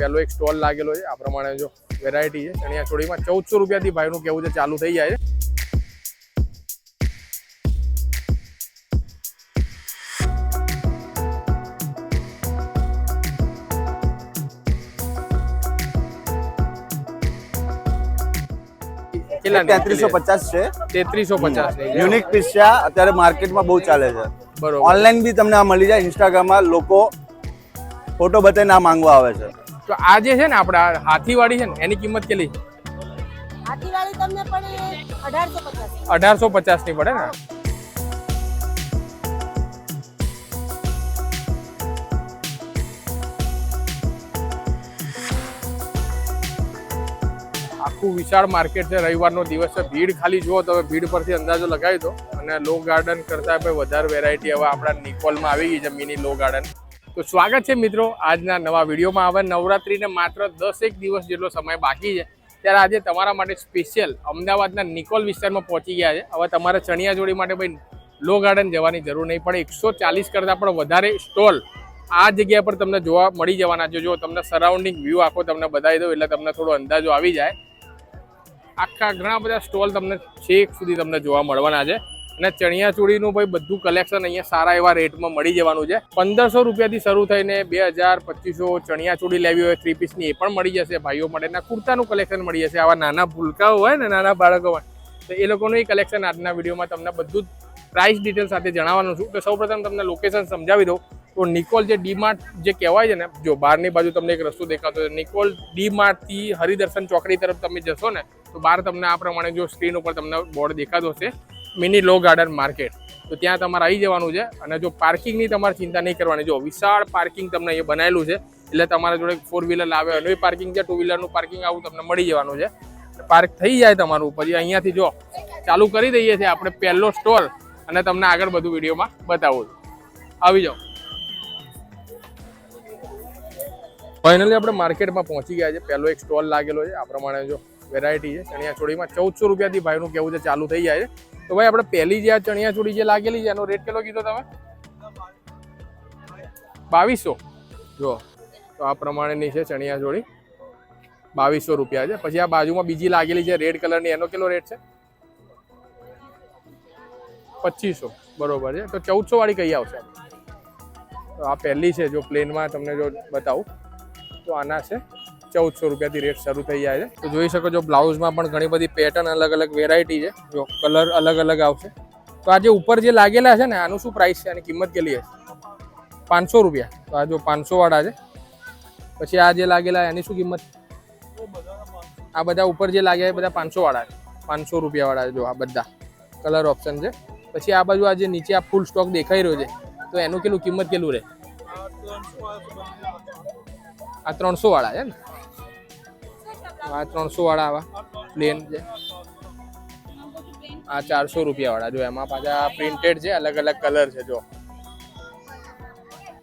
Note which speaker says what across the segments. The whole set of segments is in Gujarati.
Speaker 1: પહેલો એક સ્ટોલ લાગેલો છે. આ પ્રમાણે જો વેરાયટી છે. ચણિયા ચોળીમાં ચૌદસો રૂપિયાથી ભાઈનું કેવું છે ચાલુ થઈ જાય છે.
Speaker 2: તેત્રીસો પચાસ છે.
Speaker 1: તેત્રીસો પચાસ
Speaker 2: યુનિક પીસ છે અત્યારે માર્કેટમાં બહુ ચાલે છે.
Speaker 1: બરોબર.
Speaker 2: ઓનલાઈન બી તમને આ મળી જાય. ઇન્સ્ટાગ્રામમાં લોકો ફોટો બતાવીને આ માંગવા આવે છે.
Speaker 1: તો આ જે છે ને આપણા હાથીવાળી છે ને એની કિંમત કેટલી
Speaker 3: હાથીવાળી તમને પડે અઢારસો
Speaker 1: અઢારસો ની પડે ને? આખું વિશાળ માર્કેટ છે રવિવારનો દિવસ છે ભીડ ખાલી જુઓ તમે ભીડ પરથી અંદાજો લગાવી દો. અને લો ગાર્ડન કરતા પણ વધારે વેરાયટી હવે આપણા નિકોલમાં આવી ગઈ છે મિની લો ગાર્ડન તો સ્વાગત છે મિત્રો આજના નવા વિડીયોમાં. હવે નવરાત્રીને માત્ર દસ એક દિવસ જેટલો સમય બાકી છે. ત્યારે આજે તમારા માટે સ્પેશિયલ અમદાવાદના નિકોલ વિસ્તારમાં પહોંચી ગયા છે. હવે તમારે ચણિયાચોળી માટે ભાઈ લો ગાર્ડન જવાની જરૂર નહીં પડે. એકસો ચાલીસ કરતાં પણ વધારે સ્ટોલ આ જગ્યા પર તમને જોવા મળી જવાના છે. જો તમને સરાઉન્ડિંગ વ્યૂ આખો તમને બતાવી દઉં, એટલે તમને થોડો અંદાજો આવી જાય. આખા ઘણા બધા સ્ટોલ તમને છેક સુધી તમને જોવા મળવાના છે. અને ચણિયાચોળીનું ભાઈ બધું કલેક્શન અહીંયા સારા એવા રેટમાં મળી જવાનું છે. પંદરસો રૂપિયાથી શરૂ થઈને બે હજાર પચીસો ચણિયાચોળી લેવી હોય થ્રી પીસની એ પણ મળી જશે ભાઈઓ માટેના કુર્તાનું કલેક્શન મળી જશે. આવા નાના ભૂલકાઓ હોય ને, નાના બાળકો હોય, તો એ લોકોનું એ કલેક્શન આજના વિડીયોમાં તમને બધું પ્રાઇસ ડિટેલ સાથે જણાવવાનું છું. તો સૌપ્રથમ તમને લોકેશન સમજાવી દઉં. તો નિકોલ જે ડીમાર્ટ જે કહેવાય છે ને, જો બહારની બાજુ તમને એક રસ્તો દેખાતો છે. નિકોલ ડીમાર્ટથી હરિદર્શન ચોકડી તરફ તમે જશો ને, તો બહાર તમને આ પ્રમાણે જો સ્ક્રીન ઉપર તમને બોર્ડ દેખાતો હશે. Mini Law Garden market. તો ત્યાં તમારે આવી જવાનું છે અને જો પાર્કિંગની તમારે ચિંતા નહીં કરવાની. જો વિશાળ પાર્કિંગ તમને અહીંયા બનાવેલું છે, એટલે તમારા જોડે ફોર વ્હીલર લાવે એનું પાર્કિંગ છે ટુ વ્હીલરનું પાર્કિંગ આવું તમને મળી જવાનું છે. પાર્ક થઈ જાય તમારું. પછી અહીંયાથી જો ચાલુ કરી દઈએ છીએ આપણે પહેલો સ્ટોલ અને તમને આગળ બધું વિડીયોમાં બતાવું છું. આવી જાઓ. ફાઇનલી આપણે માર્કેટમાં પહોંચી ગયા છે પહેલો એક સ્ટોલ લાગેલો છે. આ પ્રમાણે જો વેરાયટી છે. ચણિયાચોળીમાં ચૌદસો રૂપિયાથી ભાઈનું કેવું છે, ચાલુ થઈ જાય છે. તો ભાઈ, આપણે પહેલી જે આ ચણિયાચોળી જે લાગેલી છે, એનો રેટ કેટલો કીધો તમે? બાવીસો. જો તો આ પ્રમાણેની છે ચણિયાચોળી બાવીસો રૂપિયા છે. પછી આ બાજુમાં બીજી લાગેલી છે રેડ કલરની એનો કેટલો રેટ છે? પચીસો. બરોબર છે. તો ચૌદસો વાળી કઈ આવશે? તો આ પહેલી છે, જો પ્લેનમાં તમને જો બતાવું. તો આના છે ચૌદસો રૂપિયાથી રેટ શરૂ થઈ જાય છે. તો જોઈ શકો છો, બ્લાઉઝમાં પણ ઘણી બધી પેટર્ન અલગ અલગ વેરાયટી છે. જો કલર અલગ અલગ આવશે. તો આ જે ઉપર જે લાગેલા છે ને, આનું શું પ્રાઇસ છે? આની કિંમત કેટલી હશે? પાંચસો રૂપિયા. તો આ જો પાંચસો વાળા છે. પછી આ જે લાગેલા, એની શું કિંમત? આ બધા ઉપર જે લાગ્યા એ બધા પાંચસો વાળા છે. પાંચસો રૂપિયા વાળા છે જો આ બધા કલર ઓપ્શન છે. પછી આ બાજુ આ જે નીચે આ ફૂલ સ્ટોક દેખાઈ રહ્યો છે, તો એનું કેટલું કિંમત કેટલું રહે? આ ત્રણસો વાળા છે ને? આ ત્રણસો વાળા આવા પ્લેન છે આ ચારસો રૂપિયા વાળા જો એમાં પાછા પ્રિન્ટેડ છે અલગ અલગ કલર છે જો.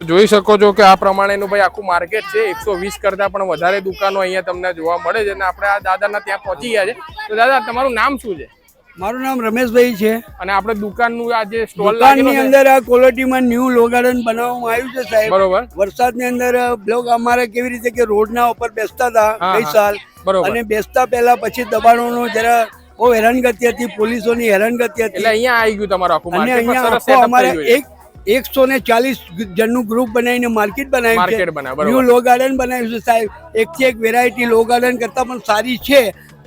Speaker 1: જોઈ શકો છો કે આ પ્રમાણેનું ભાઈ આખું માર્કેટ છે એકસો વીસ કરતા પણ વધારે દુકાનો અહીંયા તમને જોવા મળે છે અને આપણે આ દાદાના ત્યાં પહોંચી ગયા છે. તો દાદા તમારું નામ શું છે?
Speaker 4: મારું નામ રમેશભાઈ છે.
Speaker 1: અને આપણે દુકાનનું આ જે સ્ટોલ
Speaker 4: દુકાનની અંદર આ ક્વોલિટીમાં ન્યૂ લો ગાર્ડન બનાવવામાં આવ્યું છે સાહેબ.
Speaker 1: બરોબર.
Speaker 4: વરસાદની અંદર બ્લોક અમારે કેવી રીતે કે રોડના ઉપર બેસતા હતા ગઈ સાલ. અને બેસતા પહેલા પછી દબાણોનો જરા બહુ હેરાનગતિ હતી પોલીસોની હેરાનગતિ
Speaker 1: એટલે
Speaker 4: હતી
Speaker 1: અહીંયા આવી ગયું તમારું આખું
Speaker 4: અને અહીંયા આખો અમારે. એક એકસો ને ચાલીસ જણનું ગ્રુપ બનાવીને માર્કેટ બનાવ્યું છે. ન્યુ લો ગાર્ડન બનાવ્યું છે સાહેબ. એકથી એક વેરાયટી લો ગાર્ડન કરતાં પણ સારી છે.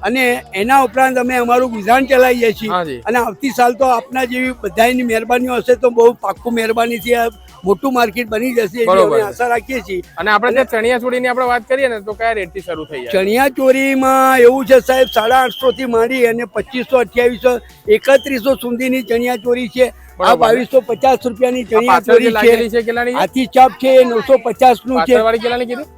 Speaker 4: અને એના ઉપરાંત અમે અમારું ગુજરાન ચલાવીએ છીએ. અને આવતી સાલ તો આપના જેવી બધાની મહેરબાનીઓ હશે તો બહુ પાક્કું મહેરબાનીથી મોટું માર્કેટ બની જશે એવી આશા રાખીએ છીએ.
Speaker 1: અને આપણે ચણિયા ચોળીની આપણે વાત કરીએ ને તો કયા રેટથી શરૂ થઈ જાય?
Speaker 4: ચણિયા ચોરીમાં એવું છે સાહેબ સાડા આઠસો થી માંડી અને પચીસો અઠ્યાવીસો એકત્રીસો સુધીની ચણિયા ચોરી છે. આ બાવીસો પચાસ રૂપિયાની ચણિયા ચોરી છે. હાથી ચાપ છે એ નવસો પચાસનું છે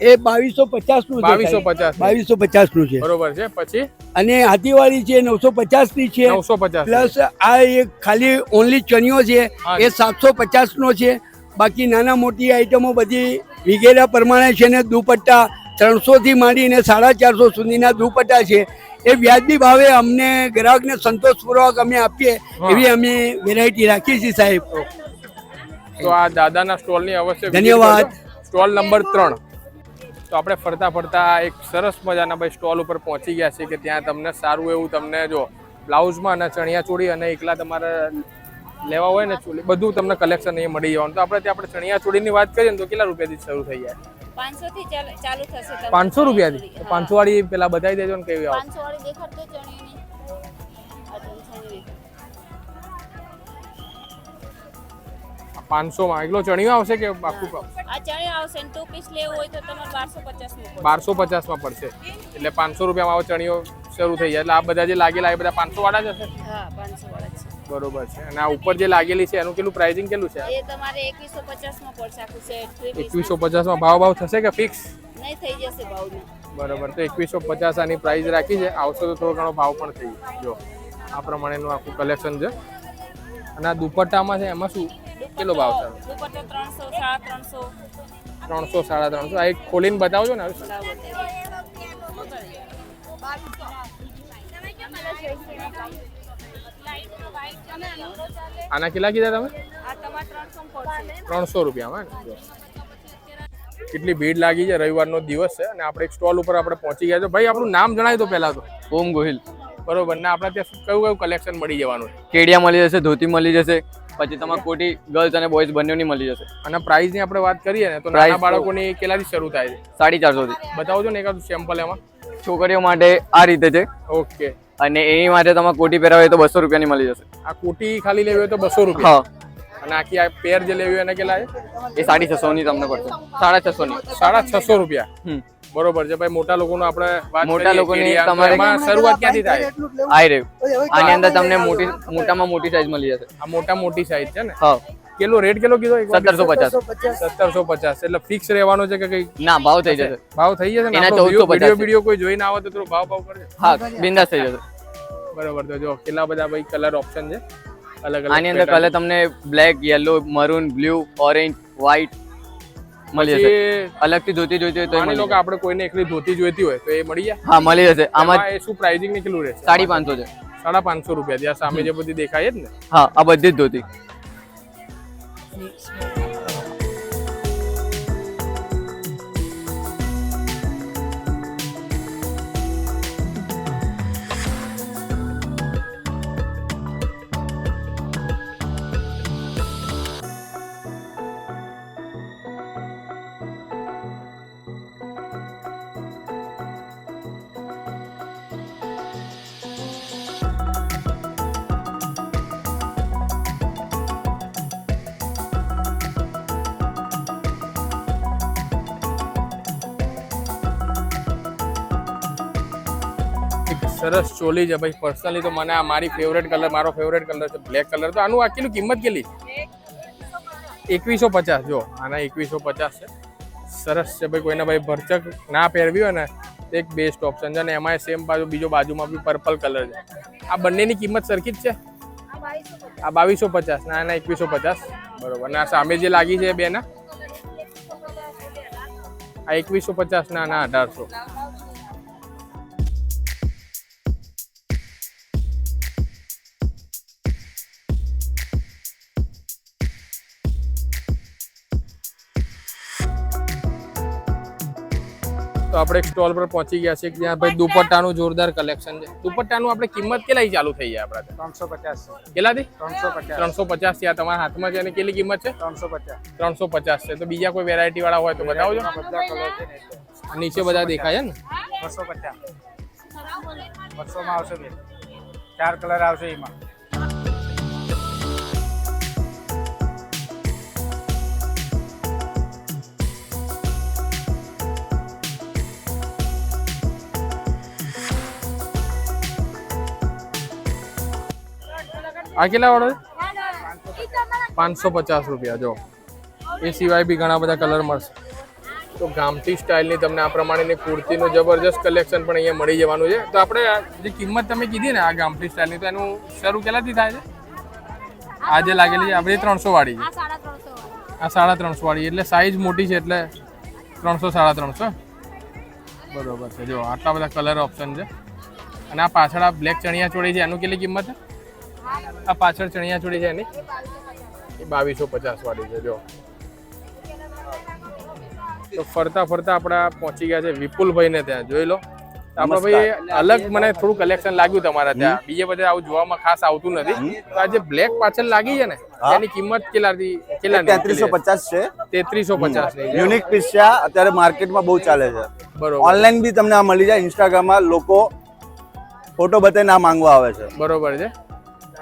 Speaker 4: એ બાવીસો પચાસનું છે
Speaker 1: 2250
Speaker 4: બાવીસો પચાસ. નું છે.
Speaker 1: બરોબર છે. પછી?
Speaker 4: અને હાથીવાળી છે નવસો પચાસની છે.
Speaker 1: નવસો પચાસ.
Speaker 4: પ્લસ આ એક ખાલી ઓનલી ચણિયો છે. એ સાતસો પચાસ નો છે. બાકી નાના મોટી આઈટમો બધી વિગેરા પ્રમાણે છે ને દુપટ્ટા ત્રણસોથી માંડીને સાડા ચારસો સુધીના દુપટ્ટા છે. એ વ્યાજબી ભાવે અમને ગ્રાહકને સંતોષપૂર્વક અમે આપીએ એવી અમે વેરાયટી રાખીએ છીએ સાહેબ.
Speaker 1: તો આ દાદાના સ્ટોલની અવશ્ય
Speaker 4: ધન્યવાદ.
Speaker 1: સ્ટોલ નંબર ત્રણ. તો આપણે ફરતા ફરતા એક સરસ મજાના ભાઈ સ્ટોલ ઉપર પહોંચી ગયા છે કે ત્યાં તમને સારું એવું તમને જો બ્લાઉઝમાં અને ચણિયા ચોળી અને એકલા તમારે લેવા હોય ને ચોલી બધું તમને કલેક્શન અહીંયા મળી જવાનું. તો આપણે ત્યાં આપણે ચણિયા ચોળીની વાત કરીએ ને તો કેટલા રૂપિયાથી શરૂ થઈ જાય?
Speaker 5: પાંચસો થી ચાલુ થશે
Speaker 1: પાંચસો રૂપિયાથી? પાંચસો વાળી પેલા બતાવી દેજો ને કેવી
Speaker 5: પાંચસો વાળી દેખાડતો.
Speaker 1: પાંચસો માં એકલો ચણિયો આવશે કે આખું
Speaker 5: આ ચણિયો આવશે ને ટુ પીસ લેવું હોય તો તમારે બારસો પચાસનું
Speaker 1: બારસો પચાસમાં પડશે. એટલે પાંચસો રૂપિયામાં આવો ચણિયો શરૂ થઈ જાય. એટલે આ બધા જે લાગેલા એ બધા પાંચસો વાળા જ હશે?
Speaker 5: હા પાંચસો વાળા
Speaker 1: બરોબર છે. અને આ ઉપર જે લાગેલી છે એનું કેટલું પ્રાઇસિંગ કેટલું છે?
Speaker 5: એ તમારે એકવીસો પચાસમાં પડશે આખું સેટ થ્રી પીસ
Speaker 1: એકવીસો પચાસમાં ભાવ ભાવ થશે કે ફિક્સ
Speaker 5: નહીં થઈ જશે ભાવમાં
Speaker 1: બરોબર તો એકવીસો પચાસ આની પ્રાઇસ રાખી છે. આવશે તો થોડો ઘણો ભાવ પણ થઈ જો આ પ્રમાણેનું આખું કલેક્શન છે. અને આ દુપટ્ટામાં છે એમાં શું? કેટલો ભાવ છે?
Speaker 5: દુપટ્ટો ત્રણસો સાડા ત્રણસો.
Speaker 1: ત્રણસો સાડા ત્રણસો. આ એક ખોલીને બતાવજો ને આના કેટલા કીધા તમે?
Speaker 5: ત્રણસો
Speaker 1: રૂપિયામાં કેટલી ભીડ લાગી છે રવિવારનો દિવસ છે અને આપણે એક સ્ટોલ ઉપર આપણે પહોંચી ગયા છે. ભાઈ આપણું નામ જણાવી દો પહેલા તો.
Speaker 6: ઓમ ગોહિલ.
Speaker 1: બરોબર. ને આપણે ત્યાં કયું કયું કલેક્શન મળી જવાનું છે?
Speaker 6: કેડિયા મળી જશે ધોતી મળી જશે પછી તમારે કોટી ગર્લ્સ અને બોયઝ બંનેની મળી જશે.
Speaker 1: અને પ્રાઇસની આપણે વાત કરીએ ને તો નાના બાળકોની કેટલાથી શરૂ થાય છે?
Speaker 6: સાડી ચારસોથી.
Speaker 1: બતાવજો ને એક સેમ્પલ એમાં.
Speaker 6: છોકરીઓ માટે આ રીતે છે.
Speaker 1: ઓકે.
Speaker 6: અને એની માટે તમારે કોટી પહેરાવે તો બસો રૂપિયાની મળી જશે.
Speaker 1: આ કોટી ખાલી લેવી હોય તો બસો રૂપિયા.
Speaker 6: હા.
Speaker 1: અને આખી આ પેર જે લેવી હોય એને કેટલા
Speaker 6: એ સાડી છસો ની તમને પડશે. સાડા છસો ની.
Speaker 1: સાડા છસો રૂપિયા. બરોબર છે. ભાઈ મોટા લોકોનો આપણે
Speaker 6: મોટા લોકોની તમારે-
Speaker 1: શરૂઆત ક્યાંથી થાય?
Speaker 6: આઈ રહ્યું. આની અંદર તમને મોટી મોટામાં મોટી સાઈઝ મળી જશે.
Speaker 1: આ મોટા મોટી સાઈઝ છે ને?
Speaker 6: હા.
Speaker 1: કેટલો રેટ કેટલો કીધો
Speaker 6: સત્તરસો પચાસ.
Speaker 1: સત્તરસો પચાસ. એટલે ફિક્સ રહેવાનો છે કે કઈ?
Speaker 6: ના ભાવ થઈ જશે.
Speaker 1: ભાવ થઈ જશે ને?
Speaker 6: એના
Speaker 1: આપણો
Speaker 6: 1450
Speaker 1: વીડિયો વીડિયો કોઈ જોઈને આવે તો થોડો ભાવ ભાવ કરજો.
Speaker 6: હા બિંદાસ થઈ જશે.
Speaker 1: બરોબર. તો જો કેટલા બધા ભાઈ કલર ઓપ્શન છે? અલગ અલગ
Speaker 6: આની અંદર કલર તમને black yellow maroon blue orange white મળી જશે. અલગથી ધોતી જોઈતી હોય તો
Speaker 1: માની લો કે આપણે કોઈને એકલી ધોતી જોઈતી હોય તો એ મળી જાય.
Speaker 6: હા મળી જશે. આમાં
Speaker 1: શું પ્રાઇસિંગની કેટલું રહેશે?
Speaker 6: સાડી પાંચસો છે.
Speaker 1: સાડા પાંચસો રૂપિયા. ત્યાં સામે જે બધી દેખાય જ ને?
Speaker 6: હા આ બધી જ ધોતી.
Speaker 1: સરસ ચોલી છે ભાઈ. પર્સનલી તો મને આ મારી ફેવરેટ કલર મારો ફેવરેટ કલર છે બ્લેક કલર તો આનું આ કેટલું કિંમત કેટલી? એકવીસો પચાસ, જો, આના એકવીસો પચાસ છે. સરસ છે ભાઈ, કોઈને ભાઈ ભરચક ના પહેરવી હોય ને એક બેસ્ટ ઓપ્શન છે. અને એમાં સેમ બાજુ, બીજો બાજુમાં બી પર્પલ કલર છે. આ બંનેની કિંમત સરખી જ છે? આ બાવીસો પચાસ, ના એના એકવીસો પચાસ. બરોબર. આ સામે જે લાગી છે બેના? આ એકવીસો પચાસ, ના ના, અઢારસો. તો આપણે એક સ્ટોલ પર પહોંચી ગયા છે જ્યાં ભાઈ દુપટ્ટાનું જોરદાર કલેક્શન છે. દુપટ્ટાનું આપણે કિંમત કેટલા ચાલુ થઈ જાય આપણા ત્રણસો પચાસ. કેટલાથી? ત્રણસો પચાસ. ત્રણસો પચાસથી આ તમારા હાથમાં છે અને કેટલી કિંમત છે? ત્રણસો પચાસ. ત્રણસો પચાસ છે. તો બીજા કોઈ વેરાયટી વાળા હોય તો બતાવજો. નીચે બધા દેખાય છે ને?
Speaker 7: બસો પચાસ. બસોમાં આવશે ચાર કલર આવશે એમાં.
Speaker 1: આ કેટલા વાળો પાંચસો પચાસ રૂપિયા, જો. એ સિવાય બી ઘણા બધા કલર મળશે. તો ગામઠી સ્ટાઇલની તમને આ પ્રમાણેની કુર્તીનું જબરજસ્ત કલેક્શન પણ અહીંયા મળી જવાનું છે. તો આપણે જે કિંમત તમે કીધી ને આ ગામઠી સ્ટાઇલની, તો એનું શરૂ કેટલાથી થાય છે? આજે લાગેલી છે, આપણે ત્રણસો વાળી છે. આ સાડા ત્રણસો વાળી એટલે સાઈઝ મોટી છે, એટલે ત્રણસો સાડા ત્રણસો. બરોબર છે, જો, આટલા બધા કલર ઓપ્શન છે. અને આ પાછળ આ બ્લેક ચણિયા ચોળી છે, એનું કેટલી કિંમત છે? આ પાછળ ચણિયા ચોળી છે એની. એ બાવીસો પચાસ વાળી છે જો. તો ફરતા ફરતા આપણા પહોંચી ગયા છે વિપુલભાઈ ને ત્યાં જોઈ લો. આપણે ભાઈ અલગ મને થોડું કલેક્શન લાગ્યું તમારા ત્યાં. બીજે બધે આવું જોવામાં ખાસ આવતું નથી. તો આ જે બ્લેક પાછળ લાગી છે ને એની કિંમત કેટલાથી કેટલા
Speaker 2: તેત્રીસો પચાસ છે.
Speaker 1: તેત્રીસો પચાસ
Speaker 2: યુનિક પીસ છે અત્યારે માર્કેટમાં બહુ ચાલે છે.
Speaker 1: બરોબર.
Speaker 2: ઓનલાઈન બી તમને આ મળી જાય. ઇન્સ્ટાગ્રામમાં લોકો ફોટો બતાવીને આ માંગવા આવે છે.
Speaker 1: બરોબર છે.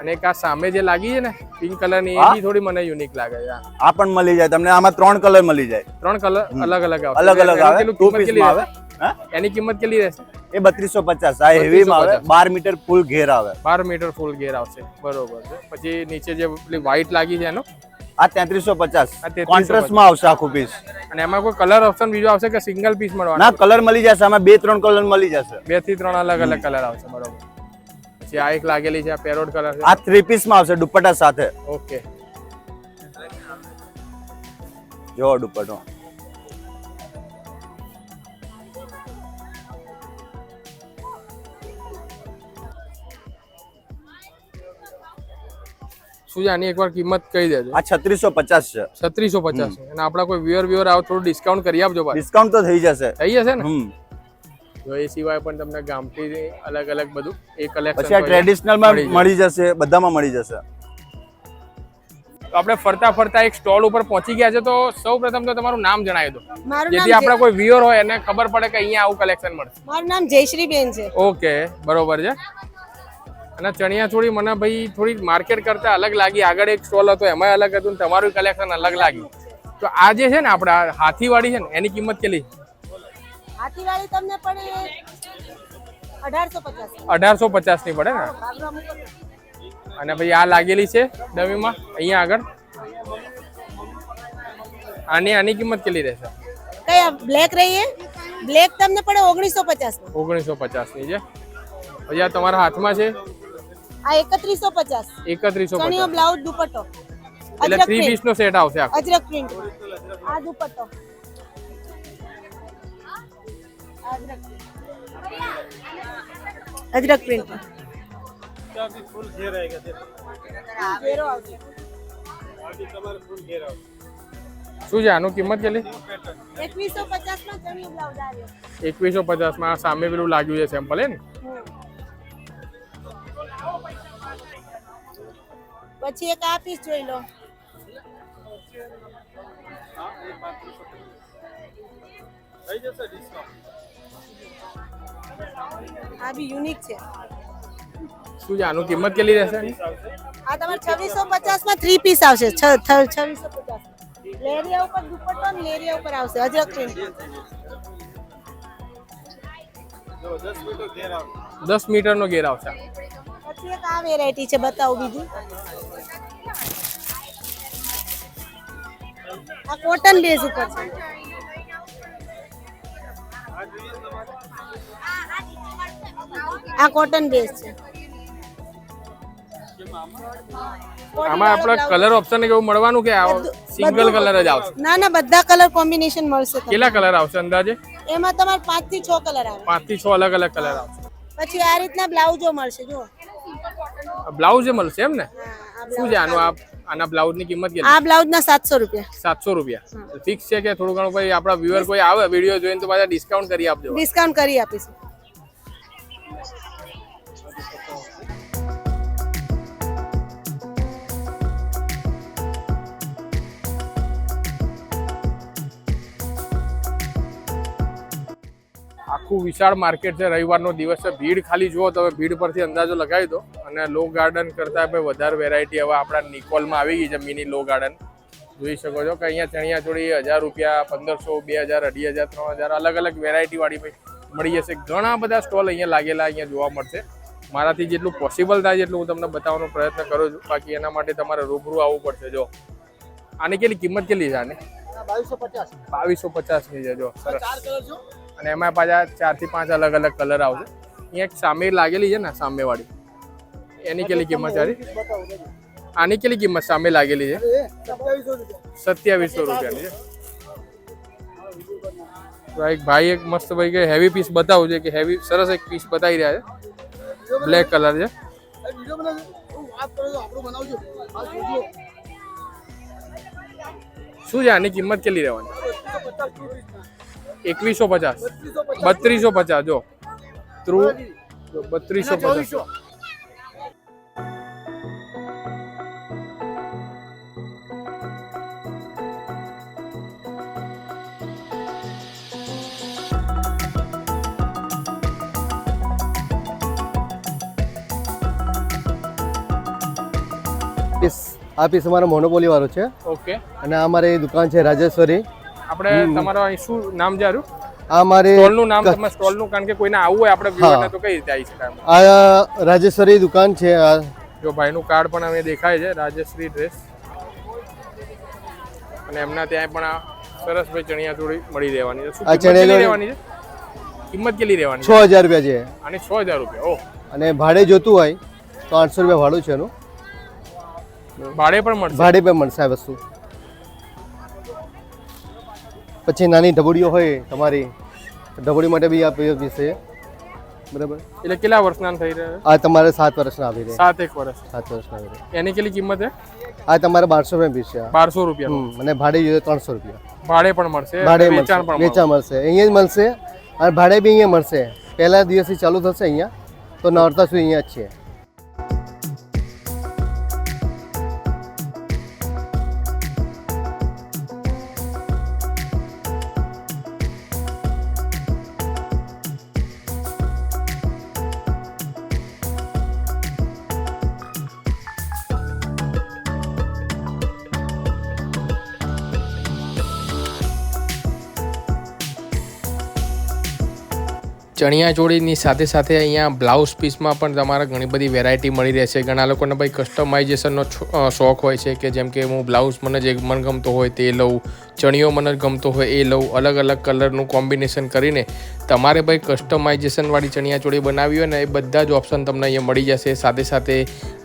Speaker 1: અને એક આ સામે જે લાગી છે ને પિંક કલરની એ બી થોડી મને યુનિક લાગે છે આ.
Speaker 2: પણ મળી જાય તમને આમાં ત્રણ કલર મળી જાય.
Speaker 1: ત્રણ કલર અલગ અલગ આવે
Speaker 2: અલગ અલગ આવે. ટુ પીસ આવે.
Speaker 1: એની કિંમત કેટલી રહેશે?
Speaker 2: એ બત્રીસો પચાસ આ હેવી માં
Speaker 1: આવે.
Speaker 2: બાર મીટર ફૂલ ઘેર આવે.
Speaker 1: બાર મીટર ફૂલ ગેર આવશે. બરોબર છે. પછી નીચે જે પેલી વ્હાઈટ લાગી છે એનો?
Speaker 2: આ તેત્રીસો પચાસ.
Speaker 1: આ 3350.
Speaker 2: કોન્ટ્રાસ્ટમાં આવશે આખું પીસ
Speaker 1: અને એમાં કોઈ કલર ઓપ્શન બીજો આવશે કે સિંગલ પીસ
Speaker 2: ના કલર મળી જશે. આમાં બે ત્રણ કલર મળી જશે.
Speaker 1: બેથી ત્રણ અલગ અલગ કલર આવશે બરોબર. પછી આ એક લાગેલી છે આ પેરોડ કલર છે.
Speaker 2: આ થ્રી પીસમાં આવશે દુપટ્ટા સાથે.
Speaker 1: ઓકે.
Speaker 2: જો દુપટ્ટો.
Speaker 1: શું છે આની એકવાર કિંમત કહી દેજો.
Speaker 2: આ છત્રીસો પચાસ છે.
Speaker 1: છત્રીસો પચાસ અને આપણા કોઈ વ્યુઅર વ્યુઅર આવો થોડું ડિસ્કાઉન્ટ કરી આપજો ભાઈ
Speaker 2: ડિસ્કાઉન્ટ તો થઈ જશે.
Speaker 1: થઈ જશે ને? જો એ સિવાય પણ તમને ગામઠી અલગ અલગ બધું એ
Speaker 2: પછી આ
Speaker 1: કલેક્શન
Speaker 2: ટ્રેડિશનલમાં
Speaker 1: મળી
Speaker 2: જશે. બધામાં મળી જશે.
Speaker 1: તો આપણે ફરતા ફરતા એક સ્ટોલ ઉપર પહોંચી ગયા છે તો સૌ પ્રથમ તો તમારું નામ જણાવી દો. જેથી આપણા કોઈ વ્યુઅર હોય એને ખબર પડે કે અહીંયા આવું કલેક્શન મળશે.
Speaker 3: મારું નામ જયશ્રીબેન છે.
Speaker 1: ઓકે બરોબર છે. અને ચણિયા ચોળી મને ભાઈ થોડી માર્કેટ કરતા અલગ લાગી. આગળ એક સ્ટોલ હતો એમાં અલગ હતું તમારું કલેક્શન અલગ લાગ્યું. તો આ જે છે ને આપણા હાથીવાડી છે ને એની કિંમત કેટલી?
Speaker 3: હાથીવાળી તમને પડે અઢારસો પચાસ.
Speaker 1: અઢારસો પચાસની? પડે ને. અને પછી આ લાગેલી છે ડમીમાં અહીંયા આગળ? આની આની કિંમત કેટલી રહેશે?
Speaker 3: કયા બ્લેક રહીએ? બ્લેક તમને પડે ઓગણીસો પચાસ
Speaker 1: ઓગણીસો પચાસની છે. પછી આ તમારા હાથમાં છે?
Speaker 3: આ એકત્રીસો પચાસ.
Speaker 1: એકત્રીસો પચાસ.
Speaker 3: બ્લાઉઝ દુપટ્ટો.
Speaker 1: એટલે થ્રી પીસ નો સેટ આવશે
Speaker 3: અજરક પ્રિન્ટ આ દુપટ્ટો. અજરક પ્રિન્ટ ઘેરો આવશે.
Speaker 1: શું છે આનું કિંમત કેટલી?
Speaker 3: એકવીસો પચાસમાં ચણિયો બ્લાઉઝ આવ્યો
Speaker 1: એકવીસો પચાસમાં સામે પેલું લાગ્યું છે સેમ્પલ હે ને
Speaker 3: પછી એક આ પીસ જોઈ લો. આ બી યુનિક છે.
Speaker 1: શું છે આનું કિંમત કેટલી રહેશે
Speaker 3: આ તમારે છવ્વીસો પચાસમાં થ્રી પીસ આવશે છવ્વીસો પચાસ લેરિયા ઉપર દુપટ્ટો ને લેરિયા ઉપર આવશે અજરક
Speaker 1: દસ મીટર નો ઘેર આવશે.
Speaker 3: પછી એક આ વેરાયટી છે બતાવું બીજું. આ કોટન બેઝ ઉપર છે. આ કોટન બેઝ છે.
Speaker 1: આમાં આપણે કલર ઓપ્શન એવું મળવાનું કે સિંગલ કલર જ આવશે?
Speaker 3: ના ના બધા કલર કોમ્બિનેશન મળશે
Speaker 1: કેટલા કલર આવશે અંદાજે?
Speaker 3: એમાં તમારે પાંચથી છ કલર આવે.
Speaker 1: પાંચથી છ અલગ અલગ કલર આવશે
Speaker 3: પછી આ રીતના બ્લાઉઝો મળશે જો
Speaker 1: બ્લાઉઝ મળશે એમ ને? શું છે આનું? આ આના બ્લાઉઝની કિંમત કેટલી?
Speaker 3: આ બ્લાઉઝ ના સાતસો રૂપિયા.
Speaker 1: સાતસો રૂપિયા. ફિક્સ છે કે થોડું ઘણું ભાઈ આપણા વ્યુઅર કોઈ આવે વીડિયો જોઈને તો પાછા ડિસ્કાઉન્ટ કરી આપજો.
Speaker 3: ડિસ્કાઉન્ટ કરી આપીશું.
Speaker 1: આખું વિશાળ માર્કેટ છે. રવિવારનો દિવસ છે. ભીડ ખાલી જુઓ તમે ભીડ પરથી અંદાજો લગાવી દો. અને લો ગાર્ડન કરતાં ભાઈ વધારે વેરાયટી હવે આપણા નિકોલમાં આવી ગઈ છે મિની લો ગાર્ડન. જોઈ શકો છો કે અહીંયા ચણિયા ચોળી હજાર રૂપિયા પંદરસો બે હજાર અઢી હજાર ત્રણ હજાર અલગ અલગ વેરાયટીવાળી ભાઈ મળી જશે. ઘણા બધા સ્ટોલ અહીંયા લાગેલા અહીંયા જોવા મળશે. મારાથી જેટલું પોસિબલ થાય એટલું હું તમને બતાવવાનો પ્રયત્ન કરું છું. બાકી એના માટે તમારે રૂબરૂ આવવું પડશે. જો આની કેટલી કિંમત કેટલી છે આની? બાવીસો પચાસ. ની છે જો સરસ. અને એમાં પાછા ચારથી પાંચ અલગ અલગ કલર આવશે. અહીંયા એક સામે લાગેલી છે ને સામે વાળી એની કેટલી કિંમત છે આની? આની કેટલી કિંમત સામે લાગેલી છે સત્યાવીસો રૂપિયાની છે તો આ એક ભાઈ એક મસ્ત ભાઈ કે હેવી પીસ બતાવું છે કે હેવી સરસ એક પીસ બતાવી રહ્યા છે બ્લેક કલર છે શું છે આની કિંમત કેટલી રહેવાની એકવીસો પચાસ બત્રીસો પચાસ જો ત્રુ બત્રીસો પચાસ
Speaker 8: આ પીસ અમારો મોનોપોલી વાળો છે.
Speaker 1: ઓકે.
Speaker 8: અને આ અમારી દુકાન છે રાજેશ્વરી.
Speaker 1: આપણે તમારો અહીં શું નામ જારું
Speaker 8: આ મારી
Speaker 1: સ્ટોલનું નામ તમારા સ્ટોલનું કારણ કે કોઈને આવવું હોય આપણે વ્યુઅરને તો કઈ રીતે આવી શકાય
Speaker 8: આ રાજેશ્વરી દુકાન છે આ.
Speaker 1: જો ભાઈનું કાર્ડ પણ અમે દેખાય છે રાજેશ્રી ડ્રેસ. અને એમના ત્યાં પણ આ સરસ ભાઈ ચણિયા ચોળી મળી રહેવાની છે.
Speaker 8: આ ચણિયા
Speaker 1: રહેવાની છે? કિંમત કેટલી રહેવાની
Speaker 8: છ હજાર રૂપિયા છે.
Speaker 1: અને છ હજાર રૂપિયા ઓહ.
Speaker 8: અને ભાડે જોતું હોય તો આઠસો રૂપિયા ભાડું છે એનું.
Speaker 1: ભાડે પણ મળશે?
Speaker 8: ભાડે પણ મળશે આ વસ્તુ. પછી નાની ઢબડીઓ હોય તમારી ઢબડી માટે બી આ છે. બરાબર?
Speaker 1: એટલે કેટલા વર્ષના થઈ રહ્યા
Speaker 8: આ તમારે સાત વર્ષના આવી રહ્યા.
Speaker 1: સાત એક વર્ષ.
Speaker 8: સાત વર્ષના આવી રહ્યા.
Speaker 1: એની કેટલી કિંમત છે?
Speaker 8: આ તમારે બારસો રૂપિયા પીસ છે
Speaker 1: બારસો રૂપિયા.
Speaker 8: અને ભાડે જોઈએ ત્રણસો રૂપિયા.
Speaker 1: ભાડે પણ મળશે?
Speaker 8: ભાડે મળશે
Speaker 1: વેચાણ પણ
Speaker 8: વેચાણ મળશે. અહીંયા જ મળશે. અને ભાડે બી અહીંયા મળશે. પહેલા દિવસથી ચાલુ થશે અહીંયા. તો નવરતા સુધી અહીંયા જ છે.
Speaker 1: ચણિયા ચોળીની સાથે સાથે અહીંયા બ્લાઉઝ પીસમાં પણ તમારે ઘણી બધી વેરાયટી મળી રહેશે. ઘણા લોકોને ભાઈ કસ્ટમાઇઝેશનનો શોખ હોય છે કે જેમ કે હું બ્લાઉઝ મને જે મન ગમતો હોય તે લઉં, ચણિયો મને ગમતો હોય એ લઉં અલગ અલગ કલરનું કોમ્બિનેશન કરીને તમારે ભાઈ કસ્ટમાઇઝેશનવાળી ચણિયાચોળી બનાવી હોય ને એ બધા જ ઓપ્શન તમને અહીંયા મળી જશે. સાથે સાથે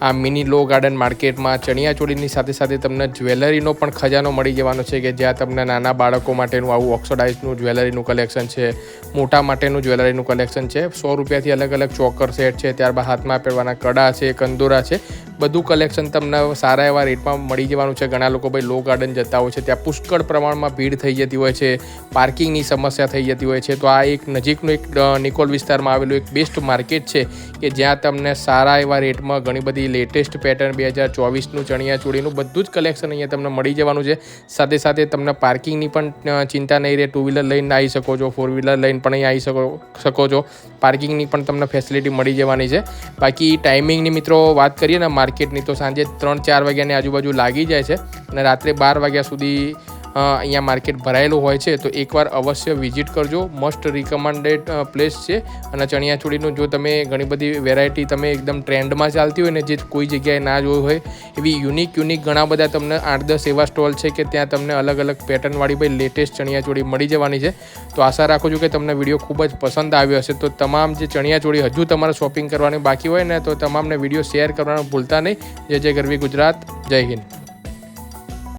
Speaker 1: આ મિની લો ગાર્ડન માર્કેટમાં ચણિયાચોળીની સાથે સાથે તમને જ્વેલરીનો પણ ખજાનો મળી જવાનો છે કે જ્યાં તમને નાના બાળકો માટેનું આવું ઓક્સોડાઇઝનું જ્વેલરીનું કલેક્શન છે, મોટા માટેનું જ્વેલરીનું કલેક્શન છે. સો રૂપિયાથી અલગ અલગ ચોકર સેટ છે, ત્યારબાદ હાથમાં પહેરવાના કડા છે, કંદોરા છે. બધું કલેક્શન તમને સારા એવા રેટમાં મળી જવાનું છે. ઘણા લોકો ભાઈ લો ગાર્ડન જતા હોય છે, ત્યાં પુષ્કળ પ્રમાણમાં ભીડ થઈ જતી હોય છે પાર્કિંગની સમસ્યા થઈ જતી હોય છે. તો આ એક નજીકનું એક નિકોલ વિસ્તારમાં આવેલું એક બેસ્ટ માર્કેટ છે કે જ્યાં તમને સારા એવા રેટમાં ઘણી બધી લેટેસ્ટ પેટર્ન બે હજાર ચોવીસનું ચણિયા ચોળીનું બધું જ કલેક્શન અહીંયા તમને મળી જવાનું છે. સાથે સાથે તમને પાર્કિંગની પણ ચિંતા નહીં રહે. ટુ વ્હીલર લઈને આવી શકો છો ફોર વ્હીલર લઈને પણ અહીં આવી શકો શકો છો. પાર્કિંગની પણ તમને ફેસિલિટી મળી જવાની છે. બાકી ટાઈમિંગની મિત્રો વાત કરીએ ને માર્કેટની તો સાંજે ત્રણ ચાર વાગ્યાની આજુબાજુ લાગી જાય છે અને રાત્રે બાર વાગ્યા સુધી અહીંયા માર્કેટ ભરાયેલું હોય છે, તો એકવાર અવશ્ય વિઝિટ કરજો. મસ્ટ રિકમેન્ડેડ પ્લેસ છે. અને ચણિયાચોળીનું જો તમે ઘણી બધી વેરાયટી તમે એકદમ ટ્રેન્ડમાં ચાલતી હોય ને જે કોઈ જગ્યાએ ના જોયું હોય, એવી યુનિક યુનિક ઘણા બધા તમને આઠ દસ એવા સ્ટોલ છે કે ત્યાં તમને અલગ અલગ પેટર્નવાળી ભાઈ લેટેસ્ટ ચણિયાચોળી મળી જવાની છે. તો આશા રાખું છું કે તમને વીડિયો ખૂબ જ પસંદ આવ્યો હશે. તો તમામ જે ચણિયાચોળી હજુ તમારે શોપિંગ કરવાની બાકી હોય ને, તો તમામને વીડિયો શેર કરવાનું ભૂલતા નહીં. જય જય ગરવી ગુજરાત. જય હિન્દ.